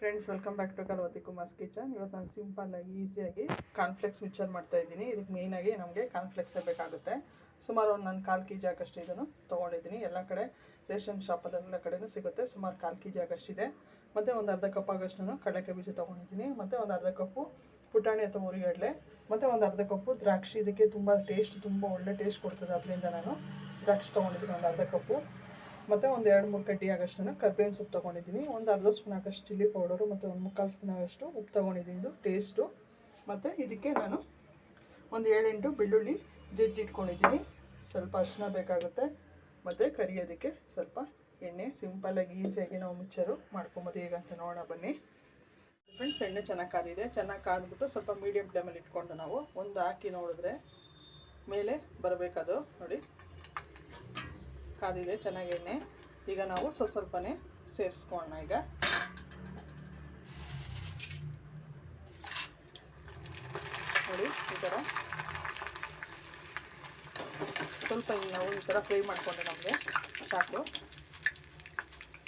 Friends welcome back to Kalavathi Kumar's kitchen ಇವತ್ತು ನಾನು ಸಿಂಪಲ್ಲಾಗಿ ಈಸಿಯಾಗಿ ಕಾನ್ಫ್ಲೆಕ್ಸ್ ಮಿಕ್ಸರ್ ಮಾಡ್ತಾ ಇದ್ದೀನಿ. ಇದಕ್ಕೆ ಮೇಯ್ನಾಗಿ ನಮಗೆ ಕಾನ್ಫ್ಲೆಕ್ಸೇ ಬೇಕಾಗುತ್ತೆ. ಸುಮಾರು ಒಂದು ನಾನು ಕಾಲು ಕೆ ಜಿ ಆಗಷ್ಟು ಇದನ್ನು ತೊಗೊಂಡಿದ್ದೀನಿ. ಎಲ್ಲ ಕಡೆ ರೇಷನ್ ಶಾಪಲ್ಲೆಲ್ಲ ಕಡೆಯೂ ಸಿಗುತ್ತೆ. ಸುಮಾರು ಕಾಲು ಕೆ ಜಿ ಆಗಷ್ಟಿದೆ ಮತ್ತು ಒಂದು ಅರ್ಧ ಕಪ್ ಆಗಷ್ಟು ಕಡಲೆಕಾಯಿ ಬೀಜ ತೊಗೊಂಡಿದ್ದೀನಿ. ಮತ್ತು ಒಂದು ಅರ್ಧ ಕಪ್ಪು ಪುಟಾಣಿ ಅಥವಾ ಹುರಿಗಡಲೆ ಮತ್ತು ಒಂದು ಅರ್ಧ ಕಪ್ಪು ದ್ರಾಕ್ಷಿ. ಇದಕ್ಕೆ ತುಂಬ ಟೇಸ್ಟ್ ತುಂಬ ಒಳ್ಳೆ ಟೇಸ್ಟ್ ಕೊಡ್ತದೆ ಅದರಿಂದ ನಾನು ದ್ರಾಕ್ಷಿ ತೊಗೊಂಡಿದ್ದೀನಿ ಒಂದು ಅರ್ಧ ಕಪ್ಪು ಮತ್ತು ಒಂದು ಎರಡು ಮೂರು ಕಡ್ಡಿ ಆಗಷ್ಟು ಕರ್ಬೇವಿನ ಸೊಪ್ಪು ತೊಗೊಂಡಿದ್ದೀನಿ. ಒಂದು ಅರ್ಧ ಸ್ಪೂನ್ ಆಗಷ್ಟು ಚಿಲ್ಲಿ ಪೌಡರು ಮತ್ತು ಒಂದು ಮುಕ್ಕಾಲು ಸ್ಪೂನ್ ಆಗೋಷ್ಟು ಉಪ್ಪು ತೊಗೊಂಡಿದ್ದೀನಿ. ಇದು ಟೇಸ್ಟು ಮತ್ತು ಇದಕ್ಕೆ ನಾನು ಒಂದು ಏಳೆಂಟು ಬೆಳ್ಳುಳ್ಳಿ ಜಜ್ಜಿ ಇಟ್ಕೊಂಡಿದ್ದೀನಿ. ಸ್ವಲ್ಪ ಅರಿಶಿನ ಬೇಕಾಗುತ್ತೆ. ಮತ್ತು ಕರಿಯೋದಕ್ಕೆ ಸ್ವಲ್ಪ ಎಣ್ಣೆ ಸಿಂಪಲ್ಲಾಗಿ ಈಸಿಯಾಗಿ ನಾವು ಮಿಕ್ಸರು ಮಾಡ್ಕೊಬೋದು ಹೇಗಂತ ನೋಡೋಣ ಬನ್ನಿ. ಫ್ರೆಂಡ್ಸ್ ಎಣ್ಣೆ ಚೆನ್ನಾಗಿ ಕಾದಿದೆ. ಚೆನ್ನಾಗಿ ಕಾದ್ಬಿಟ್ಟು ಸ್ವಲ್ಪ ಮೀಡಿಯಮ್ ಫ್ಲೇಮಲ್ಲಿ ಇಟ್ಕೊಂಡು ನಾವು ಒಂದು ಹಾಕಿ ನೋಡಿದ್ರೆ ಮೇಲೆ ಬರಬೇಕದು. ನೋಡಿ. ಕಾದಿದೆ, ಚೆನ್ನಾಗಿ ಎಣ್ಣೆ. ಈಗ ನಾವು ಸ್ವಲ್ಪ ಸ್ವಲ್ಪನೇ ಸೇರಿಸ್ಕೊಳ್ಳೋಣ ಈಗ. ನೋಡಿ, ಈ ಥರ ಸ್ವಲ್ಪ ನಾವು ಈ ಥರ ಫ್ರೈ ಮಾಡಿಕೊಂಡೆ ನಮಗೆ, ಸಾಕು.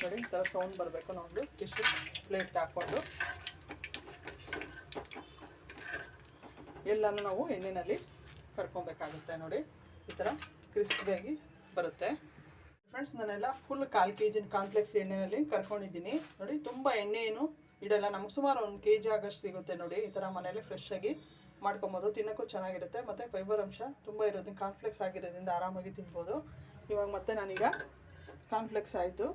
ನೋಡಿ, ಈ ಥರ ಸೌಂಡ್ ಬರಬೇಕು ನಾವು ಟಿಶ್ಯೂ ಪ್ಲೇಟ್ ಹಾಕ್ಕೊಂಡು. ಎಲ್ಲನೂ ನಾವು ಎಣ್ಣೆಯಲ್ಲಿ ಕರ್ಕೊಬೇಕಾಗುತ್ತೆ ನೋಡಿ. ಈ ಥರ ಕ್ರಿಸ್ಪಿಯಾಗಿ ಬರುತ್ತೆ. ಫ್ರೆಂಡ್ಸ್ ನಾನೆಲ್ಲ ಫುಲ್ ಕಾಲು ಕೆ ಜಿನ ಕಾಂಪ್ಲೆಕ್ಸ್ ಎಣ್ಣೆಯಲ್ಲಿ ಕರ್ಕೊಂಡಿದ್ದೀನಿ. ನೋಡಿ, ತುಂಬ ಎಣ್ಣೆ ಏನು ಇಡಲ್ಲ. ನಮ್ಗೆ ಸುಮಾರು ಒಂದು ಕೆ ಜಿ ಆಗಷ್ಟು ಸಿಗುತ್ತೆ ನೋಡಿ. ಈ ಥರ ಮನೇಲಿ ಫ್ರೆಶ್ ಆಗಿ ಮಾಡ್ಕೊಬೋದು. ತಿನ್ನೋಕ್ಕೂ ಚೆನ್ನಾಗಿರುತ್ತೆ. ಮತ್ತು ಫೈಬರ್ ಅಂಶ ತುಂಬ ಇರೋದ್ರಿಂದ ಕಾನ್ಫ್ಲೆಕ್ಸ್ ಆಗಿರೋದ್ರಿಂದ ಆರಾಮಾಗಿ ತಿನ್ಬೋದು. ಇವಾಗ ಮತ್ತೆ ನಾನೀಗ ಕಾನ್ಫ್ಲೆಕ್ಸ್ ಆಯಿತು.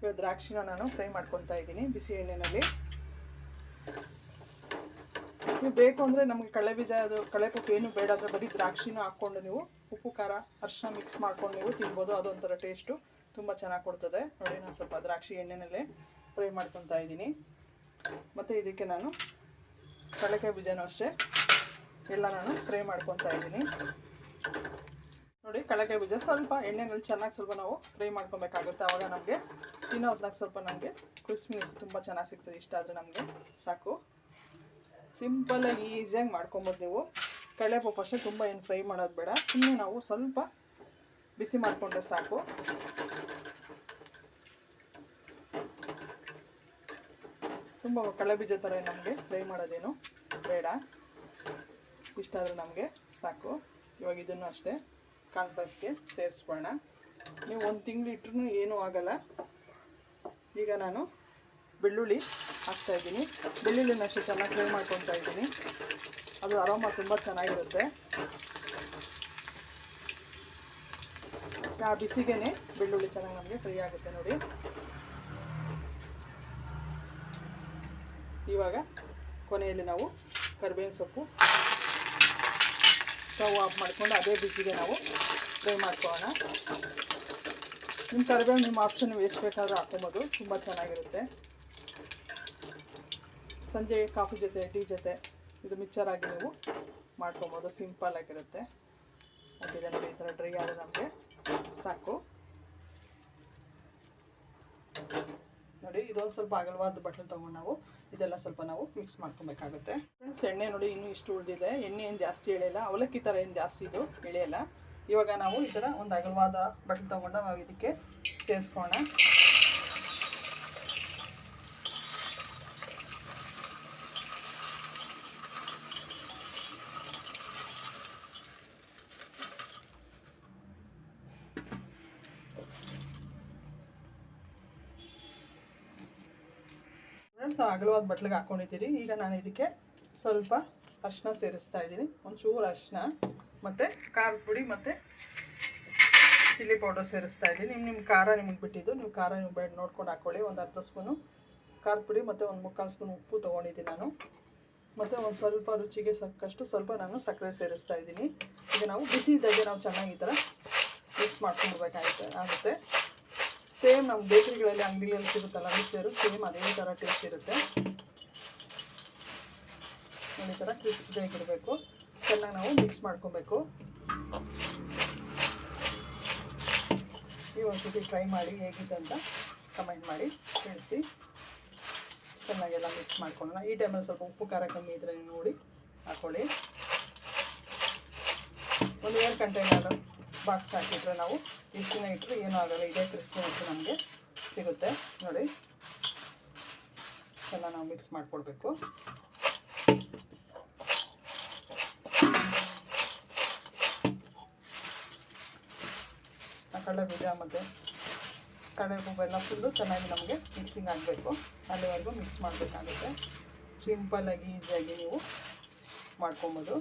ಇವಾಗ ದ್ರಾಕ್ಷಿನ ನಾನು ಫ್ರೈ ಮಾಡ್ಕೊತಾ ಇದ್ದೀನಿ ಬಿಸಿ ಎಣ್ಣೆಯಲ್ಲಿ ನೀವು ಬೇಕು ಅಂದರೆ ನಮಗೆ ಕಳೆ ಬೀಜ ಅದು, ಕಳೆ ಪಪ್ಪು ಏನು ಬೇಡ, ಅಂದರೆ ಬರೀ ದ್ರಾಕ್ಷಿನೂ ಹಾಕ್ಕೊಂಡು ನೀವು ಉಪ್ಪು, ಖಾರ ಅರಿಶಿನ ಮಿಕ್ಸ್ ಮಾಡ್ಕೊಂಡು ನೀವು ತಿನ್ಬೋದು. ಅದೊಂಥರ ಟೇಸ್ಟು ತುಂಬ ಚೆನ್ನಾಗಿ ಕೊಡ್ತದೆ. ನೋಡಿ, ನಾನು ಸ್ವಲ್ಪ ದ್ರಾಕ್ಷಿ ಎಣ್ಣೆನಲ್ಲೇ ಫ್ರೈ ಮಾಡ್ಕೊತಾ ಇದ್ದೀನಿ. ಮತ್ತು ಇದಕ್ಕೆ ನಾನು ಕಡಲೆಕಾಯಿ ಬೀಜನೂ ಅಷ್ಟೇ. ಎಲ್ಲ ನಾನು ಫ್ರೈ ಮಾಡ್ಕೊತಾ ಇದ್ದೀನಿ. ನೋಡಿ, ಕಡಲೆಕಾಯಿ ಬೀಜ ಸ್ವಲ್ಪ ಎಣ್ಣೆನಲ್ಲಿ ಚೆನ್ನಾಗಿ ಸ್ವಲ್ಪ ನಾವು ಫ್ರೈ ಮಾಡ್ಕೊಬೇಕಾಗುತ್ತೆ. ಆವಾಗ ನಮಗೆ ತಿನ್ನೋದ್ನಾಗ ಸ್ವಲ್ಪ ನಮಗೆ ಕ್ರಿಸ್ಮಿನೆಸ್ ತುಂಬ ಚೆನ್ನಾಗಿ ಸಿಗ್ತದೆ. ಇಷ್ಟ ಆದರೆ ನಮಗೆ ಸಾಕು. ಸಿಂಪಲ್ಲಾಗಿ ಈಸಿಯಾಗಿ ಮಾಡ್ಕೊಬೋದು ನೀವು. ಕಡಲೆಪಪ್ಪು ಅಷ್ಟೇ ತುಂಬ ಏನು ಫ್ರೈ ಮಾಡೋದು ಬೇಡ. ಸುಮ್ಮನೆ ನಾವು ಸ್ವಲ್ಪ ಬಿಸಿ ಮಾಡಿಕೊಂಡ್ರೆ ಸಾಕು. ತುಂಬ ಕಡಲೆ ಬೀಜ ಥರ ನಮಗೆ ಫ್ರೈ ಮಾಡೋದೇನು ಬೇಡ. ಇಷ್ಟ ಆದರೆ ನಮಗೆ ಸಾಕು. ಇವಾಗ ಇದನ್ನು ಅಷ್ಟೇ ಕಾನ್ಫ್ರೆನ್ಸ್ಗೆ ಸೇರಿಸ್ಕೊಳ್ಳೋಣ. ನೀವು ಒಂದು ತಿಂಗಳು ಇಟ್ಟರು ಏನೂ ಆಗಲ್ಲ. ಈಗ ನಾನು ಬೆಳ್ಳುಳ್ಳಿ ಹಾಕ್ತಾ ಇದ್ದೀನಿ. ಬೆಳ್ಳುಳ್ಳಿನ ಅಷ್ಟು ಚೆನ್ನಾಗಿ ಫ್ರೈ ಮಾಡ್ಕೊತಾ ಇದ್ದೀನಿ. ಅದು ಅರೋಮ ತುಂಬ ಚೆನ್ನಾಗಿರುತ್ತೆ. ಆ ಬಿಸಿಗೆನೆ ಬೆಳ್ಳುಳ್ಳಿ ಚೆನ್ನಾಗಿ ನಮಗೆ ಫ್ರೈ ಆಗುತ್ತೆ ನೋಡಿ. ಇವಾಗ ಕೊನೆಯಲ್ಲಿ ನಾವು ಕರ್ಬೇವಿನ ಸೊಪ್ಪು. ಸ್ಟವ್ ಆಫ್ ಮಾಡಿಕೊಂಡು ಅದೇ ಬಿಸಿಗೆ ನಾವು ಫ್ರೈ ಮಾಡ್ಕೊಳ್ಳೋಣ. ನಿಮ್ಮ ಕರಿಬೇವು ನಿಮ್ಮ ಆಪ್ಷನ್ ಎಷ್ಟು ಬೇಕಾದರೂ ಹಾಕೊಬೋದು ತುಂಬ ಚೆನ್ನಾಗಿರುತ್ತೆ. ಸಂಜೆ ಕಾಫಿ ಜೊತೆ, ಟೀ ಜೊತೆ, ಇದು ಮಿಕ್ಸರ್ ಆಗಿ ನೀವು ಮಾಡ್ಕೊಬೋದು. ಸಿಂಪಲ್ ಆಗಿರುತ್ತೆ. ಅದಿದೆ ನೋಡಿ, ಈ ಥರ ಡ್ರೈ ಆದರೆ ನಮಗೆ ಸಾಕು. ನೋಡಿ, ಇದೊಂದು ಸ್ವಲ್ಪ ಅಗಲವಾದ ಬಟ್ಟಲು ತೊಗೊಂಡು ನಾವು ಇದೆಲ್ಲ ಸ್ವಲ್ಪ ನಾವು ಮಿಕ್ಸ್ ಮಾಡ್ಕೊಬೇಕಾಗುತ್ತೆ. ಫ್ರೆಂಡ್ಸ್ ಎಣ್ಣೆ ನೋಡಿ ಇನ್ನೂ ಇಷ್ಟು ಉಳಿದಿದೆ. ಎಣ್ಣೆ ಏನು ಜಾಸ್ತಿ ಎಳೆಯಲ್ಲ, ಅವಲಕ್ಕಿ ಥರ ಏನು ಜಾಸ್ತಿ ಇದು ಎಳೆಯಲ್ಲ. ಇವಾಗ ನಾವು ಈ ಥರ ಒಂದು ಅಗಲವಾದ ಬಟ್ಟಲು ತೊಗೊಂಡು ನಾವು ಇದಕ್ಕೆ ಸೇರಿಸ್ಕೋಣ ಫ್ರೆಂಡ್ಸ್ ನಾವು ಅಗಲವಾದ ಬಟ್ಲಿಗೆ ಹಾಕ್ಕೊಂಡಿದ್ದೀರಿ ಈಗ ನಾನು ಇದಕ್ಕೆ ಸ್ವಲ್ಪ ಅರಿಶಿನ ಸೇರಿಸ್ತಾ ಇದ್ದೀನಿ. ಒಂಚೂರು ಅರಿಶಿನ ಮತ್ತು ಖಾರದ ಪುಡಿ, ಮತ್ತು ಚಿಲ್ಲಿ ಪೌಡರ್ ಸೇರಿಸ್ತಾ ಇದ್ದೀನಿ. ನಿಮ್ಮ ನಿಮ್ಮ ಖಾರ ನಿಮಗೆ ಬಿಟ್ಟಿದ್ದು. ನೀವು ಖಾರ ನೀವು ಬೇಡ, ನೋಡ್ಕೊಂಡು ಹಾಕ್ಕೊಳ್ಳಿ ಒಂದು ಅರ್ಧ ಸ್ಪೂನು ಖಾರದ ಪುಡಿ, ಮತ್ತು ಒಂದು ಮುಕ್ಕಾಲು ಸ್ಪೂನ್ ಉಪ್ಪು ತೊಗೊಂಡಿದ್ದೀನಿ ನಾನು. ಮತ್ತು ಒಂದು ಸ್ವಲ್ಪ ರುಚಿಗೆ ಸಾಕಷ್ಟು ಸ್ವಲ್ಪ ನಾನು ಸಕ್ಕರೆ ಸೇರಿಸ್ತಾ ಇದ್ದೀನಿ. ಈಗ ನಾವು ಬಿಸಿ ಇದ್ದಾಗೆ ನಾವು ಚೆನ್ನಾಗಿ ಈ ಥರ ಮಿಕ್ಸ್ ಮಾಡ್ಕೊಳ್ಬೇಕಾಗುತ್ತೆ ಆಗುತ್ತೆ. ಸೇಮ್ ನಮ್ಮ ಬೇಕರಿಗಳಲ್ಲಿ ಅಂಗಡಿಗಳಲ್ಲಿ ಸಿಗುತ್ತಲ್ಲ ಮಿಕ್ಸರು, ಸೇಮ್ ಅದೇ ಥರ ಟೇಸ್ಟ್ ಇರುತ್ತೆ. ಈ ಥರ ಬೇಕಿರಬೇಕು. ಚೆನ್ನಾಗಿ ನಾವು ಮಿಕ್ಸ್ ಮಾಡ್ಕೊಬೇಕು. ಈ ಒಂದ್ಸತಿ ಟ್ರೈ ಮಾಡಿ ಹೇಗಿದೆ ಅಂತ ಕಮೆಂಟ್ ಮಾಡಿ, ತಿಳಿಸಿ. ಚೆನ್ನಾಗೆಲ್ಲ ಮಿಕ್ಸ್ ಮಾಡ್ಕೊಳ್ಳೋಣ. ಈ ಟೈಮಲ್ಲಿ ಸ್ವಲ್ಪ ಉಪ್ಪು, ಖಾರ ಕಮ್ಮಿ ಇದ್ದರೆ ನೋಡಿ ಹಾಕ್ಕೊಳ್ಳಿ ಒಂದು ಏರ್ ಕಂಟೈನರ್ ಬಾಕ್ಸ್ ಹಾಕಿದ್ರೆ ನಾವು ಎಷ್ಟು ದಿನ ಇಟ್ಟರು ಏನೂ ಆಗಲ್ಲ, ಇದೇ ಕ್ರಿಸ್ಪಿನೆಸ್ ನಮಗೆ ಸಿಗುತ್ತೆ. ನೋಡಿ. ಎಲ್ಲ ನಾವು ಮಿಕ್ಸ್ ಮಾಡಿಕೊಡ್ಬೇಕು. ಕಡಲೆ ಬೀಜ ಮತ್ತು ಕಡಲೆಬೇಳೆಲ್ಲ ಫುಲ್ಲು ಚೆನ್ನಾಗಿ ನಮಗೆ ಮಿಕ್ಸಿಂಗ್ ಆಗಬೇಕು. ಅಲ್ಲಿವರೆಗೂ ಮಿಕ್ಸ್ ಮಾಡಬೇಕಾಗುತ್ತೆ. ಸಿಂಪಲ್ಲಾಗಿ ಈಸಿಯಾಗಿ ನೀವು ಮಾಡ್ಕೊಬೋದು.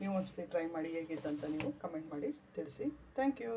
ನೀವು ಒಂದ್ಸತಿ ಟ್ರೈ ಮಾಡಿ ಹೇಗಿತ್ತಂತ ನೀವು ಕಮೆಂಟ್ ಮಾಡಿ ತಿಳಿಸಿ. Thank you